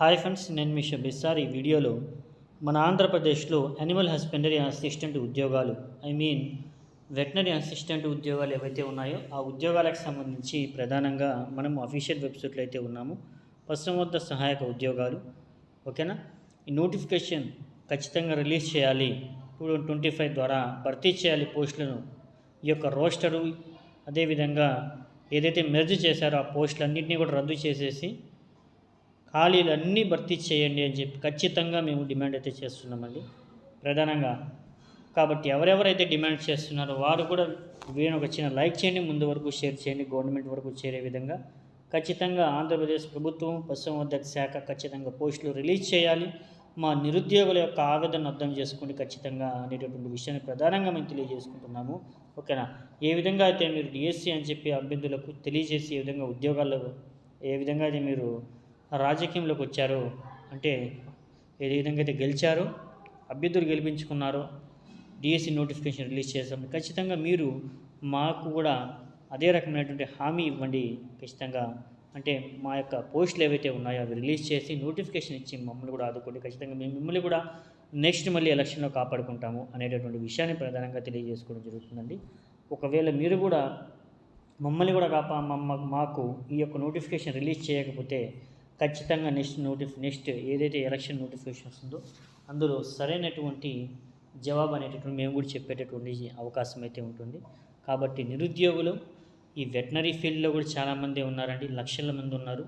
Hi friends నేను మీ Shabbir sir. ఈ వీడియోలో మన ఆంధ్రప్రదేశ్లో అనిమల్ హస్బెండరీ అసిస్టెంట్ ఉద్యోగాలు ఐ మీన్ వెటనరీ అసిస్టెంట్ ఉద్యోగాలు ఏవైతే ఉన్నాయో ఆ ఉద్యోగాలకు సంబంధించి ప్రధానంగా మనం అఫీషియల్ వెబ్సైట్లో అయితే ఉన్నాము. పశుసంవర్ధ సహాయక ఉద్యోగాలు ఓకేనా? ఈ నోటిఫికేషన్ ఖచ్చితంగా రిలీజ్ చేయాలి. టూ ట్వంటీ ఫైవ్ ద్వారా భర్తీ చేయాలి పోస్టులను. ఈ యొక్క రోస్టరు అదేవిధంగా ఏదైతే మెర్జ్ చేశారో ఆ పోస్టులన్నింటినీ కూడా రద్దు చేసేసి ఖాళీలు అన్నీ భర్తీ చేయండి అని చెప్పి ఖచ్చితంగా మేము డిమాండ్ అయితే చేస్తున్నామండి. ప్రధానంగా కాబట్టి ఎవరెవరైతే డిమాండ్ చేస్తున్నారో వారు కూడా వీడియోని ఒక చిన్న లైక్ చేయండి ముందు వరకు షేర్ చేయండి గవర్నమెంట్ వరకు చేరే విధంగా ఖచ్చితంగా ఆంధ్రప్రదేశ్ ప్రభుత్వం పశుసంవర్ధక శాఖ ఖచ్చితంగా పోస్టులు రిలీజ్ చేయాలి. మా నిరుద్యోగుల యొక్క ఆవేదన అర్థం చేసుకుని ఖచ్చితంగా అనేటటువంటి విషయాన్ని ప్రధానంగా మేము తెలియజేసుకుంటున్నాము. ఓకేనా? ఏ విధంగా అయితే మీరు డిఎస్సి అని చెప్పి అభ్యర్థులకు తెలియజేసి ఏ విధంగా ఉద్యోగాల్లో ఏ విధంగా అయితే మీరు రాజకీయంలోకి వచ్చారో. అంటే ఏ విధంగా అయితే గెలిచారో అభ్యర్థులు గెలిపించుకున్నారో డిఎస్సి నోటిఫికేషన్ రిలీజ్ చేస్తాం ఖచ్చితంగా మీరు మాకు కూడా అదే రకమైనటువంటి హామీ ఇవ్వండి ఖచ్చితంగా. అంటే మా యొక్క పోస్టులు ఏవైతే ఉన్నాయో అవి రిలీజ్ చేసి నోటిఫికేషన్ ఇచ్చి మమ్మల్ని కూడా ఆదుకోండి. ఖచ్చితంగా మేము మిమ్మల్ని కూడా నెక్స్ట్ మళ్ళీ ఎలక్షన్లో కాపాడుకుంటాము అనేటటువంటి విషయాన్ని ప్రధానంగా తెలియజేసుకోవడం జరుగుతుందండి. ఒకవేళ మీరు కూడా మమ్మల్ని కూడా కాపా మమ్మ మాకు ఈ యొక్క నోటిఫికేషన్ రిలీజ్ చేయకపోతే ఖచ్చితంగా నెక్స్ట్ నోటిఫ్ నెక్స్ట్ ఏదైతే ఎలక్షన్ నోటిఫికేషన్ వస్తుందో అందులో సరైనటువంటి జవాబు అనేటటువంటి మేము కూడా చెప్పేటటువంటి అవకాశం అయితే ఉంటుంది. కాబట్టి నిరుద్యోగులు ఈ వెటనరీ ఫీల్డ్లో కూడా చాలామంది ఉన్నారండి లక్షల మంది ఉన్నారు.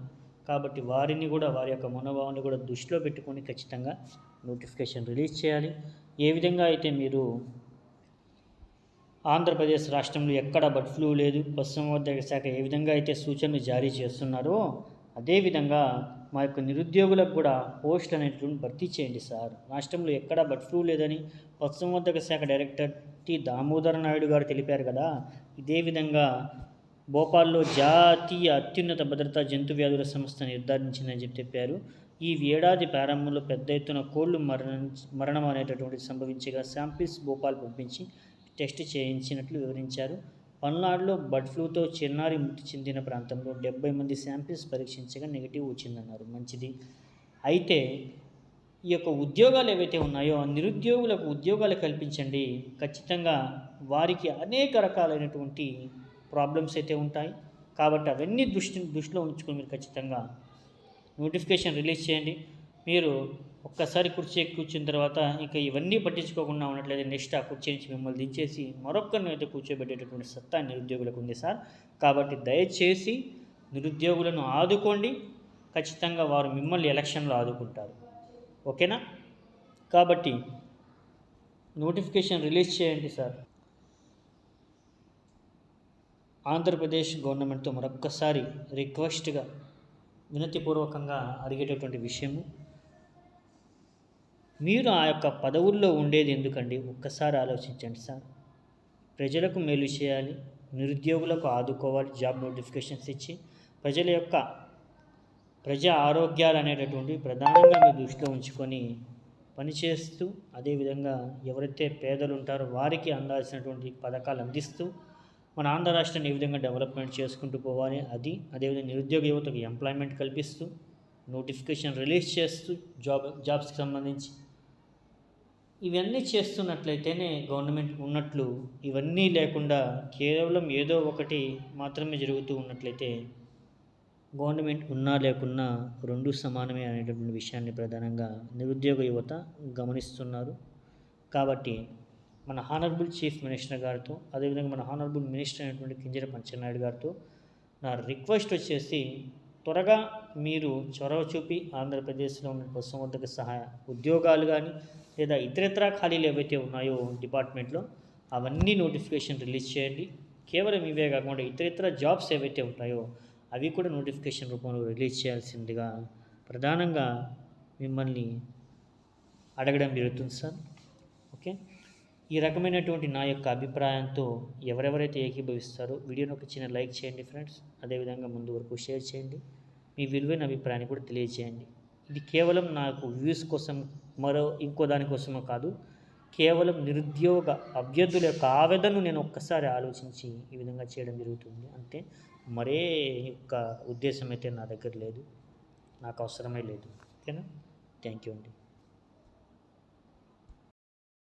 కాబట్టి వారిని కూడా వారి యొక్క మనోభావాన్ని కూడా దృష్టిలో పెట్టుకొని ఖచ్చితంగా నోటిఫికేషన్ రిలీజ్ చేయాలి. ఏ విధంగా అయితే మీరు ఆంధ్రప్రదేశ్ రాష్ట్రంలో ఎక్కడ బర్డ్ ఫ్లూ లేదు పశుసంవర్ధక శాఖ ఏ విధంగా అయితే సూచనలు జారీ చేస్తున్నారో అదేవిధంగా మా యొక్క నిరుద్యోగులకు కూడా పోస్టులు అనేటువంటి భర్తీ చేయండి సార్. రాష్ట్రంలో ఎక్కడా బర్డ్ ఫ్లూ లేదని పశుసంవర్ధక శాఖ డైరెక్టర్ టి దామోదర నాయుడు గారు తెలిపారు కదా. ఇదే విధంగా భోపాల్లో జాతీయ అత్యున్నత భద్రతా జంతు వ్యాధుల సంస్థ నిర్ధారించిందని చెప్పి చెప్పారు. ఈ ఏడాది ప్రారంభంలో పెద్ద ఎత్తున కోళ్ళు మరణ మరణం అనేటటువంటి సంభవించగా శాంపిల్స్ భోపాల్ పంపించి టెస్ట్ చేయించినట్లు వివరించారు. పల్నాడులో బర్డ్ ఫ్లూతో చిన్నారి మృతి చెందిన ప్రాంతంలో డెబ్బై మంది శాంపిల్స్ పరీక్షించగా నెగిటివ్ వచ్చిందన్నారు. మంచిది. అయితే ఈ యొక్క ఉద్యోగాలు ఏవైతే ఉన్నాయో ఆ నిరుద్యోగులకు ఉద్యోగాలు కల్పించండి. ఖచ్చితంగా వారికి అనేక రకాలైనటువంటి ప్రాబ్లమ్స్ అయితే ఉంటాయి. కాబట్టి అవన్నీ దృష్టి దృష్టిలో ఉంచుకొని మీరు ఖచ్చితంగా నోటిఫికేషన్ రిలీజ్ చేయండి. మీరు ఒక్కసారి కుర్చీ ఎక్కి కూర్చున్న తర్వాత ఇంకా ఇవన్నీ పట్టించుకోకుండా ఉన్నట్లయితే నెక్స్ట్ ఆ కుర్చీ నుంచి మిమ్మల్ని దించేసి మరొక్కరిని అయితే కూర్చోబెట్టేటటువంటి సత్తా నిరుద్యోగులకు ఉంది సార్. కాబట్టి దయచేసి నిరుద్యోగులను ఆదుకోండి. ఖచ్చితంగా వారు మిమ్మల్ని ఎలక్షన్లో ఆదుకుంటారు. ఓకేనా? కాబట్టి నోటిఫికేషన్ రిలీజ్ చేయండి సార్. ఆంధ్రప్రదేశ్ గవర్నమెంట్తో మరొక్కసారి రిక్వెస్ట్గా వినతిపూర్వకంగా అడిగేటటువంటి విషయము మీరు ఆ యొక్క పదవుల్లో ఉండేది ఎందుకండి? ఒక్కసారి ఆలోచించండి సార్. ప్రజలకు మేలు చేయాలి నిరుద్యోగులకు ఆదుకోవాలి జాబ్ నోటిఫికేషన్స్ ఇచ్చి ప్రజల యొక్క ప్రజా ఆరోగ్యాలు అనేటటువంటి ప్రధానంగా మీరు దృష్టిలో ఉంచుకొని పనిచేస్తూ అదేవిధంగా ఎవరైతే పేదలు ఉంటారో వారికి అందాల్సినటువంటి పథకాలు అందిస్తూ మన ఆంధ్ర రాష్ట్రాన్ని ఏ విధంగా డెవలప్మెంట్ చేసుకుంటూ పోవాలి అది అదేవిధంగా నిరుద్యోగ యువతకు ఎంప్లాయ్మెంట్ కల్పిస్తూ నోటిఫికేషన్ రిలీజ్ చేస్తూ జాబ్ జాబ్స్కి సంబంధించి ఇవన్నీ చేస్తున్నట్లయితేనే గవర్నమెంట్ ఉన్నట్లు ఇవన్నీ లేకుండా కేవలం ఏదో ఒకటి మాత్రమే జరుగుతూ ఉన్నట్లయితే గవర్నమెంట్ ఉన్నా లేకున్నా రెండు సమానమే అనేటటువంటి విషయాన్ని ప్రధానంగా నిరుద్యోగ యువత గమనిస్తున్నారు. కాబట్టి మన హానరబుల్ చీఫ్ మినిస్టర్ గారితో అదేవిధంగా మన హానరబుల్ మినిస్టర్ అయినటువంటి కింజర పంచనాయుడు గారితో నా రిక్వెస్ట్ వచ్చేసి త్వరగా మీరు చొరవ చూపి ఆంధ్రప్రదేశ్లో ఉన్న పశుసంవర్ధక సహాయ ఉద్యోగాలు కానీ లేదా ఇతరత్ర ఖాళీలు ఏవైతే ఉన్నాయో డిపార్ట్మెంట్లో అవన్నీ నోటిఫికేషన్ రిలీజ్ చేయండి. కేవలం ఇవే కాకుండా ఇతరితర జాబ్స్ ఏవైతే ఉంటాయో అవి కూడా నోటిఫికేషన్ రూపంలో రిలీజ్ చేయాల్సిందిగా ప్రధానంగా మిమ్మల్ని అడగడం జరుగుతుంది సార్. ఓకే? ఈ రకమైనటువంటి నా యొక్క అభిప్రాయంతో ఎవరెవరైతే ఏకీభవిస్తారో వీడియోని ఒక చిన్న లైక్ చేయండి ఫ్రెండ్స్. అదేవిధంగా ముందు వరకు షేర్ చేయండి. మీ విలువైన అభిప్రాయాన్ని కూడా తెలియజేయండి. ఇది కేవలం నాకు వ్యూస్ కోసం మరో ఇంకో దానికోసమో కాదు కేవలం నిరుద్యోగ అభ్యర్థుల యొక్క ఆవేదనను నేను ఒక్కసారి ఆలోచించి ఈ విధంగా చేయడం జరుగుతుంది. అంతే మరే యొక్క ఉద్దేశం అయితే నా దగ్గర లేదు. నాకు అవసరమే లేదు. ఓకేనా? థ్యాంక్ యూ అండి.